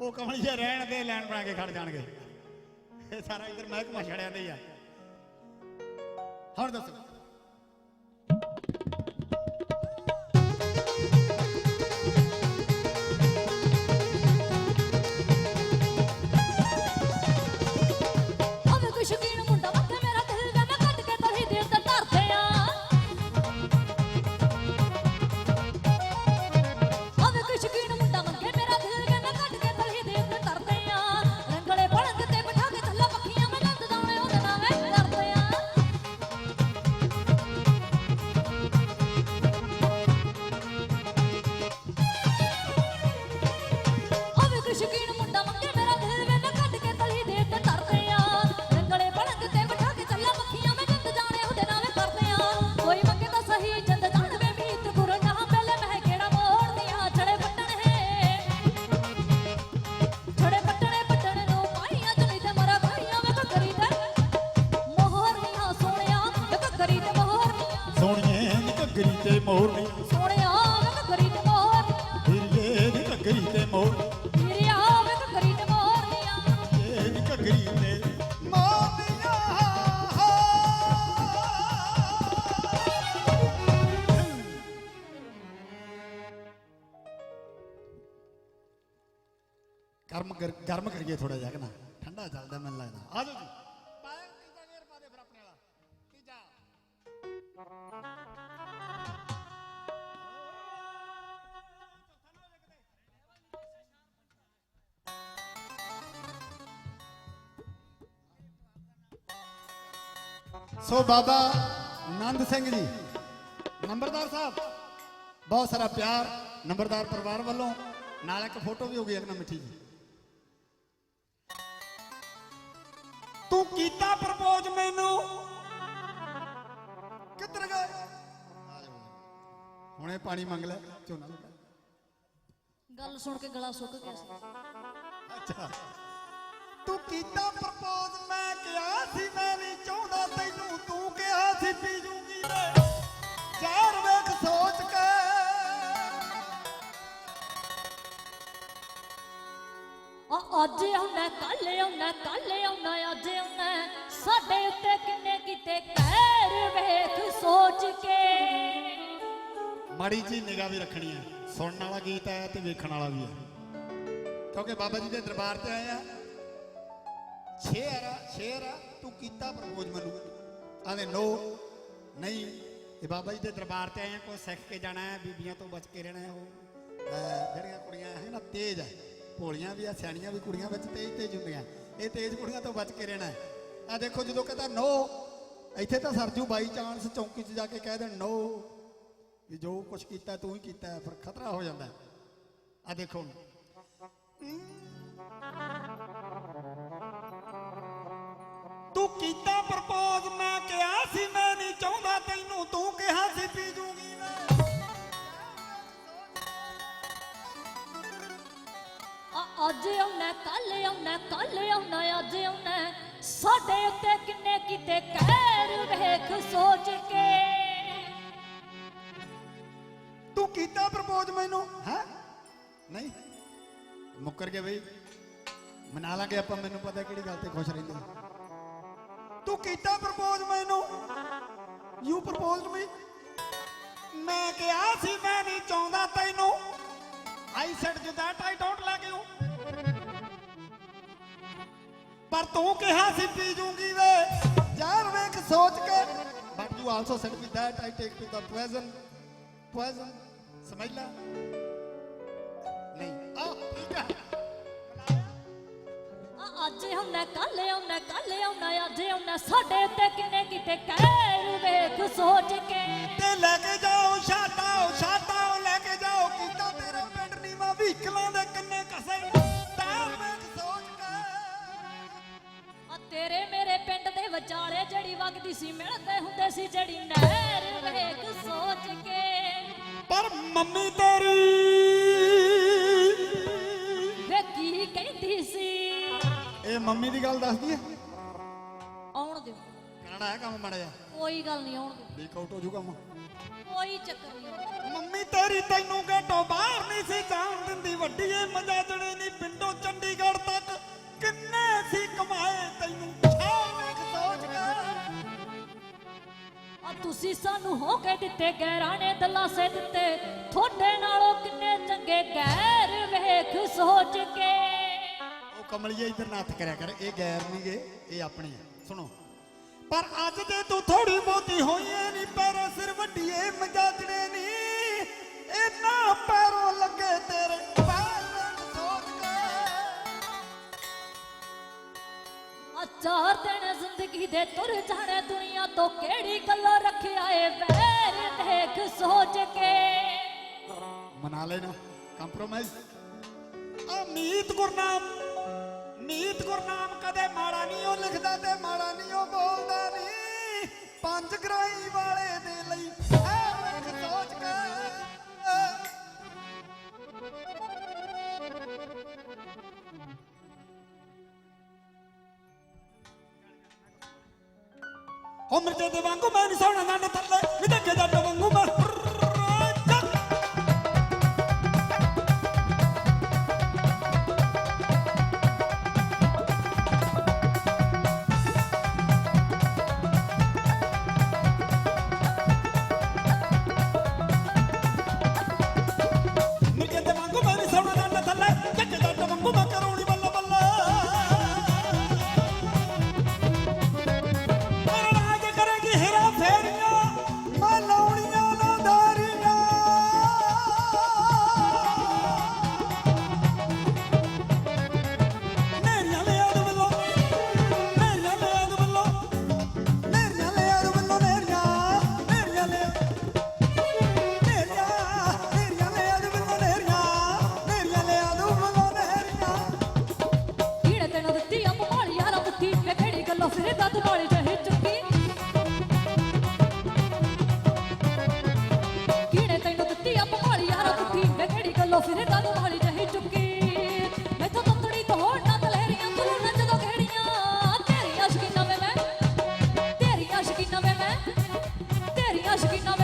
ਉਹ ਕਮਲੀਏ ਰਹਿਣ ਦੇ, ਲੈਣ ਬਣਾ ਕੇ ਖੜ ਜਾਣਗੇ। ਇਹ ਸਾਰਾ ਇਧਰ ਮਹਿਕਮਾ ਛੜਿਆ ਦੇ ਆ। ਹੁਣ ਦੱਸੋ। ਗਰਮ ਕਰ- ਗਰਮ ਕਰੀਏ ਥੋੜਾ ਜਿਹਾ ਕਿ ਨਾ ਠੰਡਾ ਚੱਲਦਾ ਮੈਨੂੰ ਲੱਗਦਾ ਆ ਜਾਓ ਜੀ ਪਾਇਆ ਤੀਜਾ ਗੇਰ ਪਾ ਦੇ ਫਿਰ ਆਪਣੇ ਵਾਲਾ ਤੀਜਾ ਸੋ ਬਾਬਾ ਆਨੰਦ ਸਿੰਘ ਜੀ ਨੰਬਰਦਾਰ ਸਾਹਿਬ ਬਹੁਤ ਸਾਰਾ ਪਿਆਰ ਨੰਬਰਦਾਰ ਪਰਿਵਾਰ ਵੱਲੋਂ ਨਾਲ ਇੱਕ ਫੋਟੋ ਵੀ ਹੋ ਗਈ ਇੱਕ ਨਾ ਮਿੱਠੀ ਜੀ ਤੂੰ ਕੀਤਾ ਪ੍ਰਪੋਜ਼ ਮੈਨੂੰ? ਕਿੱਧਰ ਗਏ? ਹੁਣੇ ਪਾਣੀ ਮੰਗ ਲੈ ਝੋਨਾ ਲੱਗਾ ਗੱਲ ਸੁਣ ਕੇ ਗਲਾ ਸੁੱਕ ਗਿਆ ਸੀ। ਅੱਛਾ। ਤੂੰ ਕੀਤਾ ਪ੍ਰਪੋਜ਼ ਮੈਂ ਕਿਹਾ ਸੀ ਮੈਂ ਨਹੀਂ ਚਾਹੁੰਦਾ ਤੈਨੂੰ ਤੂੰ ਕਿਹਾ ਸੀ ਪੀ ਅੱਜ ਆਉਣਾ ਕੱਲ ਆਉਣਾ ਕੱਲ ਆਉਣਾ, ਅੱਜ ਆਉਣਾ। ਸਾਡੇ ਉੱਤੇ ਕਿੰਨੇ ਕੀਤੇ ਕਹਿਰ ਵੇਖ ਸੋਚ ਕੇ। ਮਾੜੀ ਜੀ ਨਿਗਾਹ ਵੀ ਰੱਖਣੀ ਹੈ। ਸੁਣਨ ਵਾਲਾ ਗੀਤ ਹੈ ਤੇ ਵੇਖਣ ਵਾਲਾ ਵੀ ਹੈ। ਕਿਉਂਕਿ ਬਾਬਾ ਜੀ ਦੇ ਦਰਬਾਰ ਤੇ ਆਏ ਆ ਸ਼ੇਰ ਆ ਸ਼ੇਰ ਆ ਤੂੰ ਕੀਤਾ ਪ੍ਰਪੋਜ਼ ਮੈਨੂੰ। ਆਂਦੇ ਨੋ, ਨਹੀਂ। ਇਹ ਬਾਬਾ ਜੀ ਦੇ ਦਰਬਾਰ ਤੇ ਆਏ ਆ ਕੋਈ ਸਿੱਖ ਕੇ ਜਾਣਾ ਹੈ, ਬੀਬੀਆਂ ਤੋਂ ਬਚ ਕੇ ਰਹਿਣਾ ਹੈ ਉਹ। ਜਿਹੜੀਆਂ ਕੁੜੀਆਂ ਹੈ ਨਾ, ਤੇਜ਼ ਹੈ। ਭੋਲੀਆਂ ਵੀ ਆ ਸਿਆਣੀਆਂ ਵੀ ਕੁੜੀਆਂ ਵਿੱਚ ਤੇਜ਼ ਤੇਜ਼ ਹੁੰਦੀਆਂ। ਇਹ ਤੇਜ਼ ਕੁੜੀਆਂ ਤੋਂ ਬਚ ਕੇ ਰਹਿਣਾ ਆ ਦੇਖੋ ਜਦੋਂ ਕਹਿੰਦਾ ਨੋ ਇੱਥੇ ਤਾਂ ਸਰਜੂ ਬਾਈ ਚਾਂਸ ਚੌਂਕੀ 'ਚ ਜਾ ਕੇ ਕਹਿ ਦੇਣ ਨੋ ਵੀ ਜੋ ਕੁਝ ਕੀਤਾ ਤੂੰ ਹੀ ਕੀਤਾ ਹੈ, ਫਿਰ ਖਤਰਾ ਹੋ ਜਾਂਦਾ ਆ ਦੇਖੋ ਤੂੰ ਕੀਤਾ ਪ੍ਰਪੋਜ਼ ਮੈਂ ਕਿਹਾ ਸੀ ਮੈਂ ਨਹੀਂ ਚਾਹੁੰਦਾ ਤੈਨੂੰ ਤੂੰ ਕਿਹਾ ਸੀ ਪੀ ਅੱਜ ਆਉਣਾ ਕੱਲ ਆਉਣਾ ਕੱਲ ਆਉਣਾ, ਅੱਜ ਆਉਣਾ। ਸਾਡੇ ਉੱਤੇ ਕਿੰਨੇ ਕੀਤੇ ਕਹਿਰ ਵੇਖ ਸੋਚ ਕੇ। ਤੂੰ ਕੀਤਾ ਪ੍ਰਪੋਜ਼ ਮੈਨੂੰ, ਹੈ? ਨਹੀਂ, ਮੁੱਕਰ ਗਏ ਬਈ। ਮਨਾ ਲਾਂਗੇ ਆਪਾਂ, ਮੈਨੂੰ ਪਤਾ ਕਿਹੜੀ ਗੱਲ ਤੇ ਖੁਸ਼ ਰਹਿੰਦੇ। ਤੂੰ ਕੀਤਾ ਪ੍ਰਪੋਜ਼ ਮੈਨੂੰ। ਯੂ ਪ੍ਰਪੋਜ਼ਡ ਮੀ ਮੈਂ ਕਿਹਾ ਸੀ ਮੈਂ ਨਹੀਂ ਚਾਹੁੰਦਾ ਤੈਨੂੰ। ਆਈ ਸੈਡ ਜੂ ਦੈਟ ਆਈ ਪਰ ਤੂੰ ਕਿਹਾ ਸੀ ਪੀ ਜੂਗੀ ਵੇ। ਯਾਰ ਵੇਖ ਸੋਚ ਕੇ। But you also said with that I take to the poison poison ਸਮਝ ਲੈ ਨਹੀਂ ਆ ਠੀਕ ਹੈ। ਆ ਅੱਜ ਆਉਣਾ ਕੱਲ ਆਉਣਾ ਕੱਲ ਆਉਣਾ ਅੱਜ ਆਉਣਾ ਸਾਡੇ ਉੱਤੇ ਕਿੰਨੇ ਕੀਤੇ ਕਹਿਰ ਵੇਖ ਸੋਚ ਕੇ। ਤੇ ਲੈ ਕੇ ਜਾਓ ਛਾਟਾਓ ਛਾਟਾਓ ਲੀਕ ਆਊਟ ਹੋ ਜਾਊਗਾ ਮਾਂ। ਕੋਈ ਚੱਕਰ ਨਹੀਂ। ਮੰਮੀ ਤੇਰੀ ਤੈਨੂੰ ਗੇਟੋਂ ਬਾਹਰ ਨਹੀਂ ਸੀ ਜਾਣ ਦਿੰਦੀ ਵੱਡੀ ਏ ਮਜਾ ਜਣੀ ਨਹੀਂ ਪਿੰਡੋਂ ਚੰਡੀਗੜ੍ਹ ਤੱਕ। ਕਿੰਨੇ ਸੀ ਕਮਾਏ ਤੈਨੂੰ? ਤੁਸੀਂ ਸਾਨੂੰ ਹੋ ਕੇ ਦਿੱਤੇ ਗਹਿਰਾਣੇ ਦਲਾਸੇ ਦਿੱਤੇ। ਤੁਹਾਡੇ ਨਾਲੋਂ ਕਿੰਨੇ ਚੰਗੇ ਗੈਰ ਵੇਖ ਸੋਚ ਕੇ। ਉਹ ਕਮਲੀਏ ਇਧਰ ਨਾ ਕਰਿਆ ਕਰ ਇਹ ਗੈਰ ਨਹੀਂਗੇ ਇਹ ਆਪਣੇ ਸੁਣੋ ਪਰ ਅੱਜ ਤੇ ਤੂੰ ਥੋੜੀ ਬੋਤੀ ਹੋਈਏ ਨਹੀਂ ਪੈਰ ਸਿਰ ਵੱਡੀਏ ਮਜਾਜੜੇ ਨਹੀਂ ਇਨਾ ਪੈਰੋਂ ਲੱਗੇ ਤੇਰੇ ਪੈਰਾਂ ਸੋਚ ਕੇ ਅਚਾਰ ਤੇਨੇ ਜ਼ਿੰਦਗੀ ਦੇ ਤੁਰ ਜਾਣੇ ਦੁਨੀਆ ਤੋਂ ਕਿਹੜੀ ਗੱਲਾਂ ਰੱਖਿਆ ਏ ਵੈਰ ਦੇਖ ਸੋਚ ਕੇ। ਮਨਾ ਲੈਣਾ ਕੰਪਰੋਮਾਈਜ਼ ਅਮੀਤ ਗੁਰਨਾਮ ਮੀਤ ਗੁਰਨਾਮ ਕਦੇ ਮਾੜਾ ਨਹੀਂ ਉਹ ਲਿਖਦਾ ਤੇ ਮਾੜਾ ਨਹੀਂ ਉਹ ਬੋਲਦਾ। ਜਗਰਾਈ ਵਾਲੇ ਦੇ ਲਈ। ਐ ਮੱਖ ਸੋਚ ਕੇ। ਹੋ ਮਿਰਜੇ ਦੇ ਵਾਂਗੂ ਮੈਂ ਨਹੀਂ ਸੋਣਾ ਨੰਨ ਥੱਲੇ ਮਿੱਤੇ ਕੇ ਜੱਟ ਵਾਂਗੂ ਮੈਂ Acho que não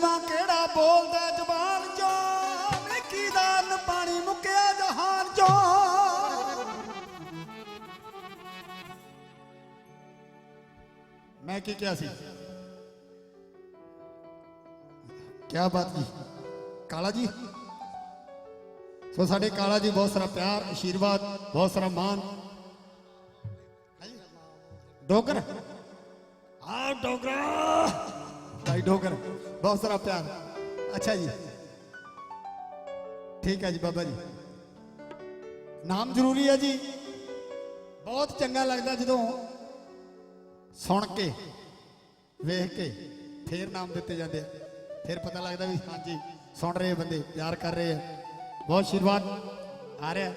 ਨੀਵਾ ਕਿਹੜਾ ਬੋਲਦਾ ਜ਼ਬਾਨ ਚੋਂ? ਨਿੱਕੀ ਦਾ ਨ ਪਾਣੀ ਮੁੱਕਿਆ ਜਹਾਨ ਚੋਂ। ਮੈਂ ਕੀ ਕਿਹਾ ਸੀ? ਕਿਆ ਬਾਤ ਜੀ? ਕਾਲਾ ਜੀ? ਸੋ ਸਾਡੇ ਕਾਲਾ ਜੀ ਬਹੁਤ ਸਾਰਾ ਪਿਆਰ ਆਸ਼ੀਰਵਾਦ ਬਹੁਤ ਸਾਰਾ ਮਾਨ ਡੋਗਰ? ਬਹੁਤ ਸਾਰਾ ਪਿਆਰ। ਅੱਛਾ ਜੀ। ਠੀਕ ਹੈ ਜੀ, ਬਾਬਾ ਜੀ। ਨਾਮ ਜ਼ਰੂਰੀ ਹੈ ਜੀ। ਬਹੁਤ ਚੰਗਾ ਲੱਗਦਾ ਜਦੋਂ ਸੁਣ ਕੇ, ਵੇਖ ਕੇ ਫੇਰ ਨਾਮ ਦਿੱਤੇ ਜਾਂਦੇ ਆ। ਫਿਰ ਪਤਾ ਲੱਗਦਾ ਵੀ ਹਾਂਜੀ ਸੁਣ ਰਹੇ ਬੰਦੇ, ਪਿਆਰ ਕਰ ਰਹੇ ਆ। ਬਹੁਤ ਆਸ਼ੀਰਵਾਦ ਆ ਰਿਹਾ।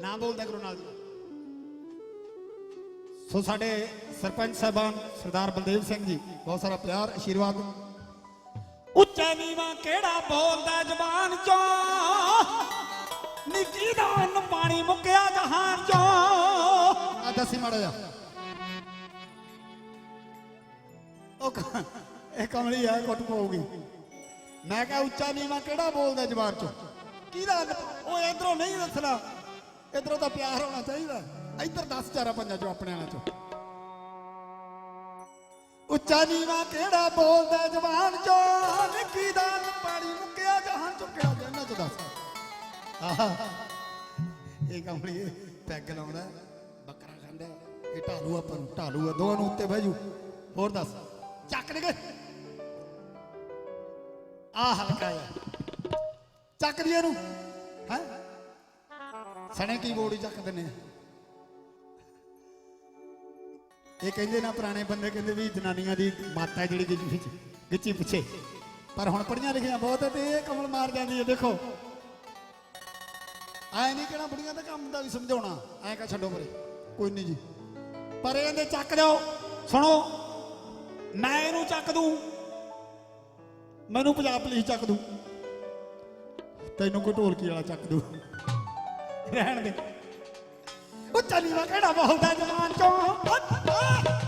ਨਾਮ ਬੋਲਦਾ ਕਰੋ ਨਾਲ ਦੀ। ਸੋ ਸਾਡੇ ਸਰਪੰਚ ਸਾਹਿਬਾਨ ਸਰਦਾਰ ਬਲਦੇਵ ਸਿੰਘ ਜੀ, ਬਹੁਤ ਸਾਰਾ ਪਿਆਰ ਆਸ਼ੀਰਵਾਦ ਉੱਚਾ ਨੀਵਾ ਕਿਹੜਾ ਬੋਲਦਾ ਜ਼ਬਾਨ ਚੋਂ? ਨਿੱਕੀ ਦਾ ਨ ਪਾਣੀ ਮੁੱਕਿਆ ਜਹਾਨ ਚੋਂ। ਆ ਦੱਸੀ ਮਾੜਾ ਜਾ ਉਹ ਕ- ਇਹ ਕਮਲੀ ਆ, ਕੁੱਟ ਪਊਗੀ। ਮੈਂ ਕਿਹਾ ਉੱਚਾ ਨੀਵਾ ਕਿਹੜਾ ਬੋਲਦਾ ਜ਼ਬਾਨ ਚੋਂ? ਕਿਹਦਾ ਨ- ਉਹ ਇਧਰੋਂ ਨਹੀਂ ਦੱਸਣਾ। ਇਧਰੋਂ ਤਾਂ ਪਿਆਰ ਹੋਣਾ ਚਾਹੀਦਾ। ਇੱਧਰ ਦੱਸ ਚਾਰਾ ਪੰਜਾਂ ਚੋਂ ਆਪਣੇ ਵਾਲਾ ਚੋਂ। ਉੱਚਾ ਨੀਵਾ ਕਿਹੜਾ ਬੋਲਦਾ ਜ਼ਬਾਨ ਚੋਂ ਨਿੱਕੀ ਦਾ ਪਾਣੀ ਮੁੱਕਿਆ, ਜਹਾਨ ਚੋਂ ਕਿਹੜਾ ਦੱਸ ਇਹ ਕਮਲੀ ਪੈਗ ਲਾਉਂਦਾ ਬੱਕਰਾ ਖਾਂਦਾ ਇਹ ਢਾਲੂ ਆਪਾਂ ਨੂੰ, ਢਾਲੂ ਆ ਦੋਵਾਂ ਨੂੰ ਉੱਤੇ ਬਹਿ ਹੋਰ ਦੱਸ, ਚੱਕ ਦੇ ਆ ਹਲਕਾ ਆ ਚੱਕ ਦੀ ਇਹਨੂੰ। ਹੈ? ਸਣੇ ਕੀ ਬੋੜੀ ਚੱਕ ਦਿੰਨੇ ਇਹ ਕਹਿੰਦੇ ਨਾ ਪੁਰਾਣੇ ਬੰਦੇ ਕਹਿੰਦੇ ਵੀ ਜਨਾਨੀਆਂ ਦੀ ਮਾਤਾ ਜਿਹੜੀ ਗਿੱਚੀ ਪਿੱਛੇ ਗਿੱਚੀ ਪਿੱਛੇ। ਪਰ ਹੁਣ ਪੜੀਆਂ ਲਿਖੀਆਂ ਬਹੁਤ ਤੇ ਇਹ ਕਮਲ ਮਾਰ ਜਾਂਦੀ ਹੈ, ਦੇਖੋ। ਐ ਨਹੀਂ ਕਿਹੜਾ ਬੁੜੀਆਂ ਦਾ ਕੰਮ ਦਾ ਵੀ ਸਮਝਾਉਣਾ। ਐ ਕਾ ਛੱਡੋ ਪਰੇ। ਕੋਈ ਨਹੀਂ ਜੀ। ਪਰ ਇਹਦੇ ਚੱਕ ਦਿਓ ਸੁਣੋ। ਮੈਂ ਇਹਨੂੰ ਚੱਕ ਦੂੰ। ਮੈਨੂੰ ਪੰਜਾਬ ਪੁਲਿਸ ਚੱਕ ਦੂੰ। ਤੈਨੂੰ ਕੋਈ ਢੋਲਕੀ ਵਾਲਾ ਚੱਕ ਦੂ। ਰਹਿਣ ਦੇ। ਉਹ ਚੱਲੀ ਵਾ ਕਿਹੜਾ ਬੋਲਦਾ ਜਵਾਨ ਚੋਂ?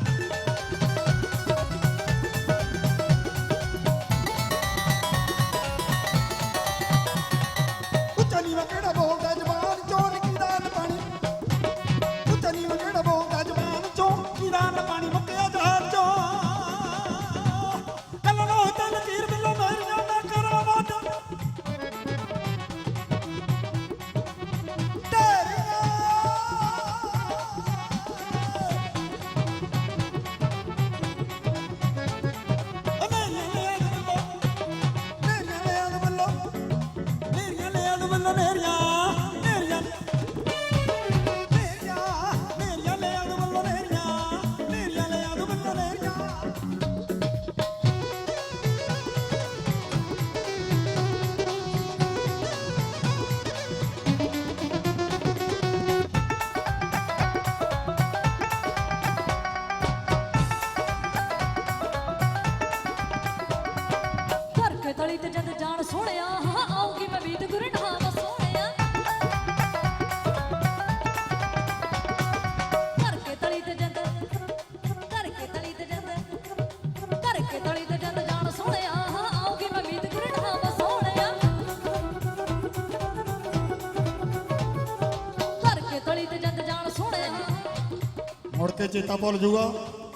ਚੇਤਾ ਭੁੱਲ ਜੂਗਾ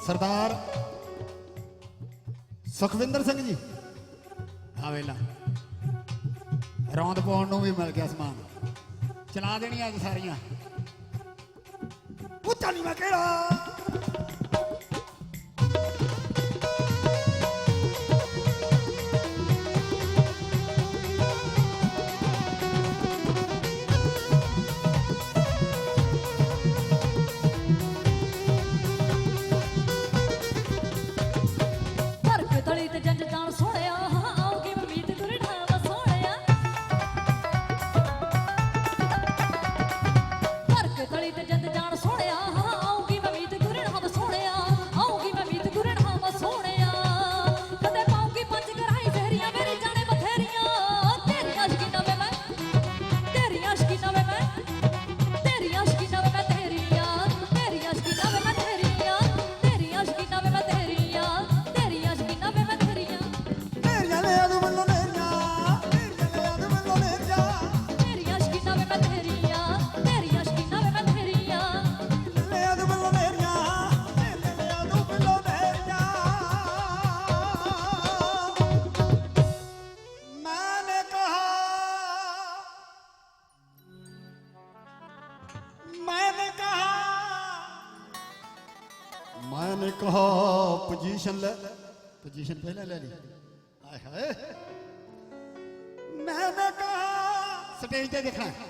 ਸਰਦਾਰ ਸੁਖਵਿੰਦਰ ਸਿੰਘ ਜੀ। ਆ ਵੇਲਾ ਰੌਂਦ ਪਾਉਣ ਨੂੰ ਵੀ ਮਿਲ ਗਿਆ ਸਮਾਨ। ਚਲਾ ਦੇਣੀਆਂ ਅੱਜ ਸਾਰੀਆਂ। ਉਹ ਚਾਲੀ ਮੈਂ ਕਿਹੜਾ। ਤੇ ਜੰਜ ਜਾਣ ਸੋਹਣਿਆ ਪੋਜੀਸ਼ਨ ਪਹਿਲਾਂ ਲੈ ਲਈ। ਆਏ ਹਾਏ। ਮੈਂ ਨੇ ਕਹਾ ਸਟੇਜ ਤੇ ਦੇਖਣਾ।